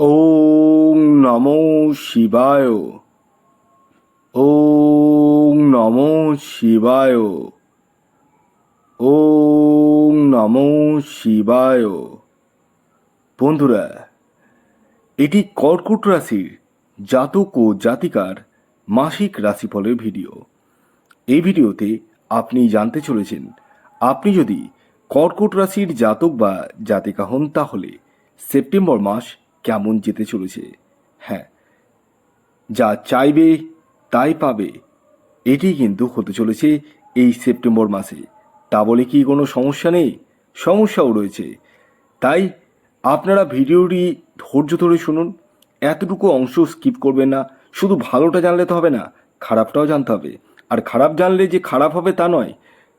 ওং নমো শিবায়। ওং নমো শিবায়। ওং নমো শিবায়। বন্ধুরা, এটি কর্কট রাশির জাতক ও জাতিকার মাসিক রাশিফলের ভিডিও। এই ভিডিওতে আপনি জানতে চলেছেন, আপনি যদি কর্কট রাশির জাতক বা জাতিকা হন তাহলে সেপ্টেম্বর মাস কেমন যেতে চলেছে। হ্যাঁ যা চাইবে তাই পাবে। এটি কিন্তু হতে চলেছে এই সেপ্টেম্বর মাসে। তা বলে কি কোনো সমস্যা নেই? সমস্যাও রয়েছে। তাই আপনারা ভিডিওটি ধৈর্য ধরে শুনুন। এতটুকু অংশ স্কিপ করবেন না। শুধু ভালোটা জানলে তো হবে না, খারাপটাও জানতে হবে। আর খারাপ জানলে যে খারাপ হবে তা নয়।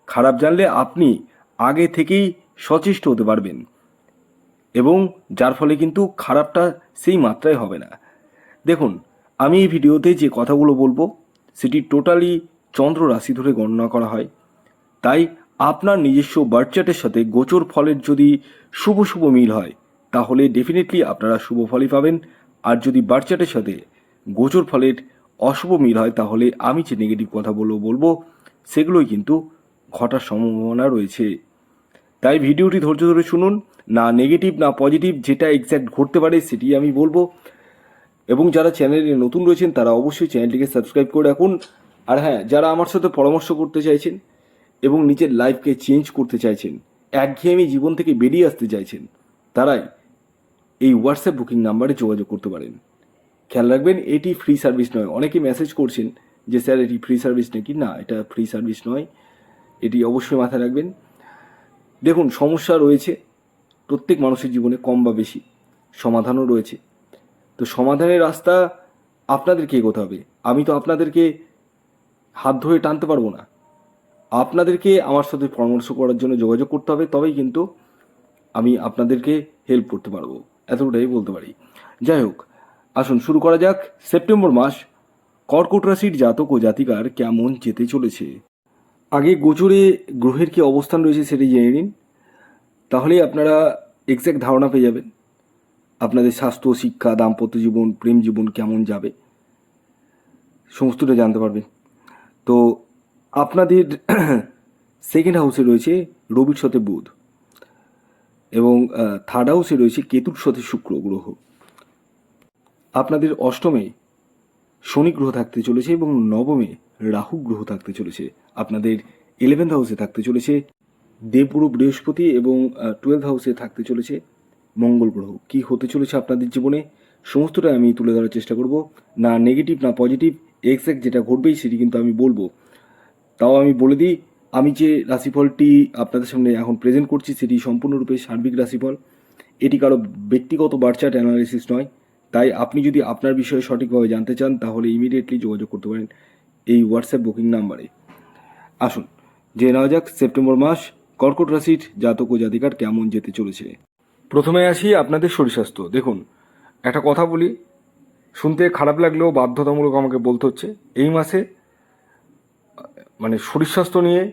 খারাপ জানলে আপনি আগে থেকেই সচেষ্ট হতে পারবেন। এবং যার ফলে কিন্তু খারাপটা সেই মাত্রায় হবে না। দেখুন, আমি এই ভিডিওতে যে কথাগুলো বলব, সেটি টোটালি চন্দ্র রাশি ধরে গণনা করা হয়। তাই আপনার নিজস্ব বার্থ চার্টের সাথে গোচর ফলের যদি শুভ শুভ মিল হয়, তাহলে ডেফিনেটলি আপনারা শুভ ফলই পাবেন। আর যদি বার্থ চার্টের সাথে গোচর ফলের অশুভ মিল হয়, তাহলে আমি যে নেগেটিভ কথাগুলো বলব, সেগুলোই কিন্তু ঘটার সম্ভাবনা রয়েছে। তাই ভিডিওটি ধৈর্য ধরে শুনুন। না নেগেটিভ না পজিটিভ যেটা এক্স্যাক্ট ঘটতে পারে সেটি আমি বলব। এবং যারা চ্যানেলে নতুন রয়েছেন, তারা অবশ্যই চ্যানেলটিকে সাবস্ক্রাইব করে রাখুন। আর হ্যাঁ যারা আমার সাথে পরামর্শ করতে চাইছেন এবং নিজের লাইফকে চেঞ্জ করতে চাইছেন, একঘেয়েমি জীবন থেকে বেরিয়ে আসতে চাইছেন, তারাই এই হোয়াটসঅ্যাপ বুকিং নাম্বারে যোগাযোগ করতে পারেন। খেয়াল রাখবেন, এটি ফ্রি সার্ভিস নয়। অনেকে মেসেজ করছেন যে, স্যার, এটি ফ্রি সার্ভিস নাকি? না, এটা ফ্রি সার্ভিস নয়। এটি অবশ্যই মাথায় রাখবেন। দেখুন, সমস্যা রয়েছে। প্রত্যেক মানুষের জীবনে কম বা বেশি সমাধানও রয়েছে। তো সমাধানের রাস্তা আপনাদেরকে এগোতে হবে। আমি তো আপনাদেরকে হাত ধরে টানতে পারব না। আপনাদেরকে আমার সাথে পরামর্শ করার জন্য যোগাযোগ করতে হবে, তবেই কিন্তু আমি আপনাদেরকে হেল্প করতে পারব। এতটাই বলতে পারি। যাই হোক, আসুন, শুরু করা যাক। সেপ্টেম্বর মাস, কর্কট রাশির জাতক ও জাতিকার কেমন যেতে চলেছে? আগে গোচরে গ্রহের কি অবস্থান রয়েছে সেটি জেনে নিন। তাহলেই আপনারা এক্স্যাক্ট ধারণা পেয়ে যাবেন আপনাদের স্বাস্থ্য, শিক্ষা, দাম্পত্য জীবন, প্রেম জীবন কেমন যাবে, সমস্তটা জানতে পারবেন। তো আপনাদের সেকেন্ড হাউসে রয়েছে রবির সাথে বুধ এবং থার্ড হাউসে রয়েছে কেতুর সাথে শুক্র গ্রহ। আপনাদের অষ্টমে শনি গ্রহ থাকতে চলেছে এবং নবমে রাহু গ্রহ থাকতে চলেছে। আপনাদের ইলেভেন্থ হাউসে থাকতে চলেছে দেবগুরু বৃহস্পতি এবং টুয়েলভ হাউসে থাকতে চলেছে মঙ্গল গ্রহ। কি হতে চলেছে আপনাদের জীবনে? সমস্তটাই আমি তুলে ধরার চেষ্টা করব। না নেগেটিভ না পজিটিভ এক্স্যাক্ট যেটা ঘটবেই সেটি কিন্তু আমি বলব। তাও আমি বলে দিই, আমি যে রাশিফলটি আপনাদের সামনে এখন প্রেজেন্ট করছি সেটি সম্পূর্ণরূপে সার্বিক রাশিফল। এটি কারও ব্যক্তিগত বার্চার্ট অ্যানালিসিস নয়। তাই আপনি যদি আপনার বিষয়ে সঠিকভাবে জানতে চান, তাহলে ইমিডিয়েটলি যোগাযোগ করতে পারেন এই হোয়াটসঅ্যাপ বুকিং নাম্বারে আসুন যে নেওয়া যাক, সেপ্টেম্বর মাস কর্কট রাশির জাতক ও জাতিকার কেমন যেতে চলেছে? প্রথমে আসি আপনাদের শরীর স্বাস্থ্য। দেখুন, একটা কথা বলি, শুনতে খারাপ লাগলেও বাধ্যতামূলক আমাকে বলতে হচ্ছে, এই মাসে মানে শরীর স্বাস্থ্য নিয়ে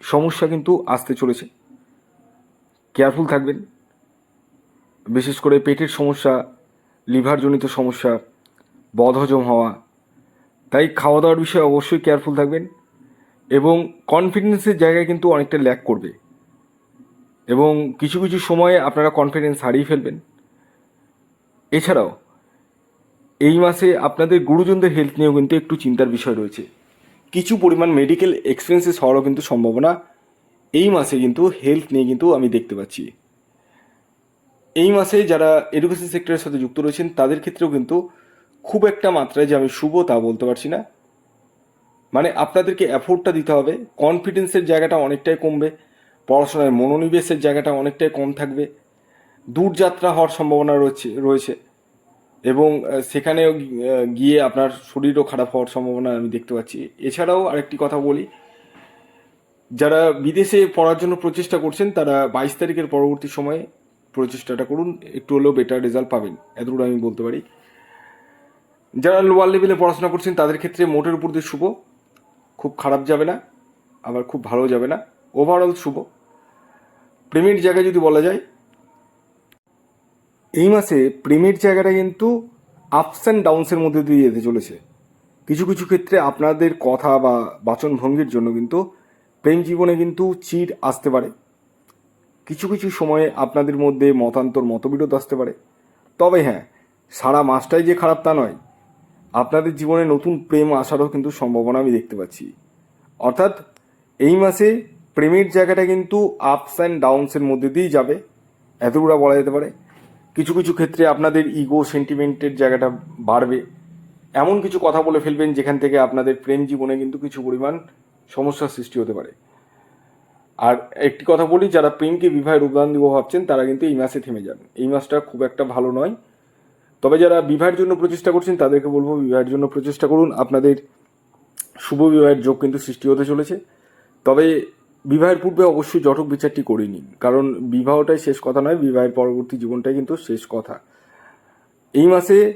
সমস্যা কিন্তু আসতে চলেছে। কেয়ারফুল থাকবেন, বিশেষ করে পেটের সমস্যা, লিভারজনিত সমস্যা, বদহজম হওয়া, তাই খাওয়া দাওয়ার বিষয়ে অবশ্যই কেয়ারফুল থাকবেন এবং কনফিডেন্সের জায়গায় কিন্তু অনেকটা ল্যাক করবে। এবং কিছু কিছু সময়ে আপনারা কনফিডেন্স হারিয়ে ফেলবেন। এছাড়াও, এই মাসে আপনাদের গুরুজনদের হেলথ নিয়েও কিন্তু একটু চিন্তার বিষয় রয়েছে। কিছু পরিমাণ মেডিকেল এক্সপেন্সেস হওয়ারও কিন্তু সম্ভাবনা এই মাসে কিন্তু হেলথ নিয়ে কিন্তু আমি দেখতে পাচ্ছি। এই মাসে যারা এডুকেশন সেক্টরের সাথে যুক্ত রয়েছেন, তাদের ক্ষেত্রেও কিন্তু খুব একটা মাত্রায় যে আমি শুভ তা বলতে পারছি না। মানে আপনাদেরকে অ্যাফোর্ডটা দিতে হবে কনফিডেন্সের জায়গাটা অনেকটাই কমবে। পড়াশোনায় মনোনিবেশের জায়গাটা অনেকটাই কম থাকবে। দূরযাত্রা হওয়ার সম্ভাবনা রয়েছে রয়েছে। এবং সেখানেও গিয়ে আপনার শরীরও খারাপ হওয়ার সম্ভাবনা আমি দেখতে পাচ্ছি। এছাড়াও আরেকটি কথা বলি, যারা বিদেশে পড়ার জন্য প্রচেষ্টা করছেন, তারা বাইশ তারিখের পরবর্তী সময়ে প্রচেষ্টাটা করুন, একটু হলেও বেটার রেজাল্ট পাবেন, এতটুকু আমি বলতে পারি। যারা লোয়ার লেভেলে পড়াশোনা করছেন, তাদের ক্ষেত্রে মোটের উপর দিয়ে শুভ, খুব খারাপ যাবে না, আবার খুব ভালো যাবে না। ওভারঅল শুভ। প্রেমের জায়গায় যদি বলা যায়, এই মাসে প্রেমের জায়গাটা কিন্তু আপস অ্যান্ড ডাউনসের মধ্যে দিয়ে যেতে চলেছে। কিছু কিছু ক্ষেত্রে আপনাদের কথা বা বাচনভঙ্গির জন্য কিন্তু প্রেম জীবনে কিন্তু চির আসতে পারে। কিছু কিছু সময়ে আপনাদের মধ্যে মতান্তর, মতবিরোধ আসতে পারে। তবে হ্যাঁ সারা মাসটাই যে খারাপ তা নয়, আপনাদের জীবনে নতুন প্রেম আসারও কিন্তু সম্ভাবনা আমি দেখতে পাচ্ছি। অর্থাৎ এই মাসে প্রেমের জায়গাটা কিন্তু আপস অ্যান্ড ডাউনসের মধ্যে দিয়েই যাবে, এতগুলা বলা যেতে পারে। কিছু কিছু ক্ষেত্রে আপনাদের ইগো সেন্টিমেন্টের জায়গাটা বাড়বে। এমন কিছু কথা বলে ফেলবেন যেখান থেকে আপনাদের প্রেম জীবনে কিন্তু কিছু পরিমাণ সমস্যার সৃষ্টি হতে পারে। আর একটি কথা বলি, যারা প্রেমকে বিবাহের উদাহরণ দিব ভাবছেন, তারা কিন্তু এই মাসে থেমে যান। এই মাসটা খুব একটা ভালো নয়। তবে যারা বিবাহের জন্য প্রচেষ্টা করছেন, তাদেরকে বলব বিবাহের জন্য প্রচেষ্টা করুন। আপনাদের শুভ বিবাহের যোগ কিন্তু সৃষ্টি হতে চলেছে। তবে বিবাহের পূর্বে অবশ্যই জটক বিচারটি করে নিন। কারণ বিবাহটাই শেষ কথা নয়, বিবাহের পরবর্তী জীবনটাই কিন্তু শেষ কথা। এই মাসে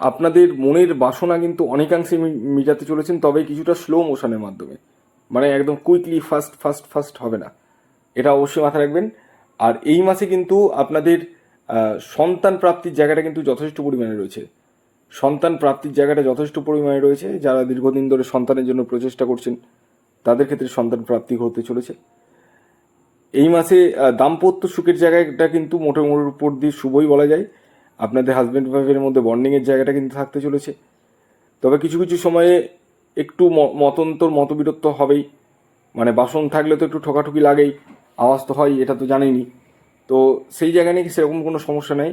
আপনাদের মনের বাসনা কিন্তু অনেকাংশে মিটাতে চলেছেন, তবে কিছুটা স্লো মোশনের মাধ্যমে। মানে একদম কুইকলি ফাস্ট ফাস্ট ফাস্ট হবে না। এটা অবশ্যই মাথায় রাখবেন। আর এই মাসে কিন্তু আপনাদের সন্তান প্রাপ্তির জায়গাটা কিন্তু যথেষ্ট পরিমাণে রয়েছে। সন্তান প্রাপ্তির জায়গাটা যথেষ্ট পরিমাণে রয়েছে। যারা দীর্ঘদিন ধরে সন্তানের জন্য প্রচেষ্টা করছেন তাদের ক্ষেত্রে সন্তান প্রাপ্তি হতে চলেছে। এই মাসে দাম্পত্য সুখের জায়গাটা কিন্তু মোটে মোটের উপর দিয়ে শুভই বলা যায়। আপনাদের হাজব্যান্ড ওয়াইফের মধ্যে বন্ডিংয়ের জায়গাটা কিন্তু থাকতে চলেছে। তবে কিছু কিছু সময়ে একটু মতন্তর মতবিরত্ব হবেই। মানে বাসন থাকলে তো একটু ঠোকাঠুকি লাগেই, আওয়াজ তো হয় এটা তো জানেনি তো সেই জায়গা নিয়ে সেরকম কোনো সমস্যা নেই।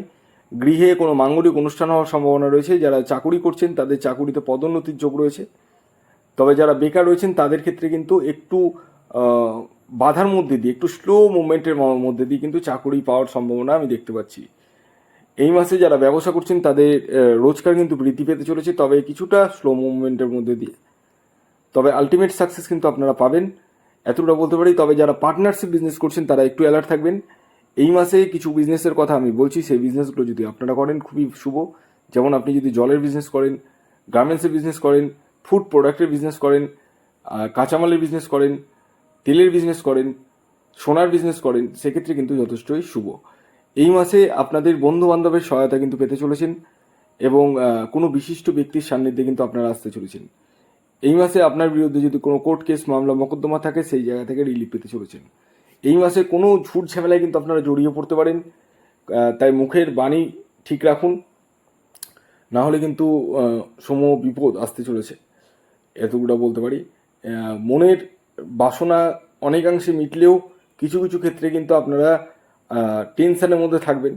গৃহে কোনো মাঙ্গলিক অনুষ্ঠান হওয়ার সম্ভাবনা রয়েছে। যারা চাকুরি করছেন, তাদের চাকুরিতে পদোন্নতির যোগ রয়েছে। তবে যারা বেকার রয়েছেন, তাদের ক্ষেত্রে কিন্তু একটু বাধার মধ্যে দিয়ে, একটু স্লো মুভমেন্টের মধ্যে দিয়ে কিন্তু চাকুরি পাওয়ার সম্ভাবনা আমি দেখতে পাচ্ছি। এই মাসে যারা ব্যবসা করছেন, তাদের রোজগার কিন্তু বৃদ্ধি পেতে চলেছে, তবে কিছুটা স্লো মুভমেন্টের মধ্যে দিয়ে। তবে আলটিমেট সাকসেস কিন্তু আপনারা পাবেন। এতটা বলতে পারি, তবে যারা পার্টনারশিপ বিজনেস করছেন, তারা একটু অ্যালার্ট থাকবেন। এই মাসে কিছু বিজনেসের কথা আমি বলছি, সেই বিজনেসগুলো যদি আপনারা করেন, খুবই শুভ। যেমন আপনি যদি জলের বিজনেস করেন গার্মেন্টসের বিজনেস করেন ফুড প্রোডাক্টের বিজনেস করেন কাঁচামালের বিজনেস করেন, তেলের বিজনেস করেন, সোনার বিজনেস করেন, সেক্ষেত্রে কিন্তু যথেষ্টই শুভ। এই মাসে আপনাদের বন্ধু বান্ধবের সহায়তা কিন্তু পেতে চলেছেন এবং কোনো বিশিষ্ট ব্যক্তির সান্নিধ্যে কিন্তু আপনারা আসতে চলেছেন। এই মাসে আপনার বিরুদ্ধে যদি কোনো কোর্ট কেস, মামলা, মোকদ্দমা থাকে, সেই জায়গা থেকে রিলিফ পেতে চলেছেন। এই মাসে কোনো ঝুট ঝামেলায় কিন্তু আপনারা জড়িয়ে পড়তে পারেন তাই মুখের বাণী ঠিক রাখুন, না হলে কিন্তু সম বিপদ আসতে চলেছে। এতগুলো বলতে পারি মনের বাসনা অনেকাংশে মিটলেও কিছু কিছু ক্ষেত্রে কিন্তু আপনারা টেনশনের মধ্যে থাকবেন।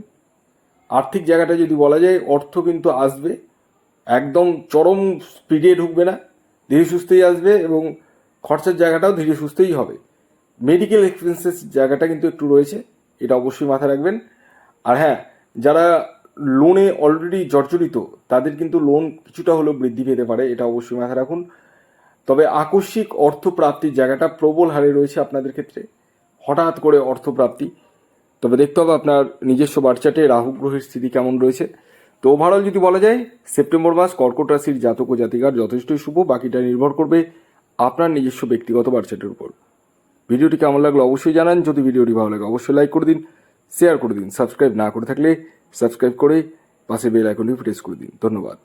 আর্থিক জায়গাটা যদি বলা যায়, অর্থ কিন্তু আসবে, একদম চরম স্পিডে ঢুকবে না, ধীরে সুস্থেই আসবে এবং খরচার জায়গাটাও ধীরে সুস্থেই হবে। মেডিকেল এক্সপেন্সেস জায়গাটা কিন্তু একটু রয়েছে, এটা অবশ্যই মাথায় রাখবেন। আর হ্যাঁ যারা লোনে অলরেডি জর্জরিত, তাদের কিন্তু লোন কিছুটা হলেও বৃদ্ধি পেতে পারে, এটা অবশ্যই মাথায় রাখুন। তবে আকস্মিক অর্থ প্রাপ্তির জায়গাটা প্রবল হারে রয়েছে আপনাদের ক্ষেত্রে। হঠাৎ করে অর্থ প্রাপ্তি তবে দেখতে হবে আপনার নিজস্ব বার্চাটে রাহু গ্রহের স্থিতি কেমন রয়েছে। তো ওভারঅল যদি বলা যায়, সেপ্টেম্বর মাস কর্কট রাশির জাতক ও জাতিকার যথেষ্টই শুভ, বাকিটা নির্ভর করবে আপনার নিজস্ব ব্যক্তিগত বার্চাটের উপর। ভিডিওটি কেমন লাগল অবশ্যই জানান। যদি ভিডিওটি ভালো লাগে অবশ্যই লাইক করে দিন শেয়ার করে দিন সাবস্ক্রাইব না করে থাকলে সাবস্ক্রাইব করে পাশে বেল আইকনটি প্রেস করে দিন। ধন্যবাদ।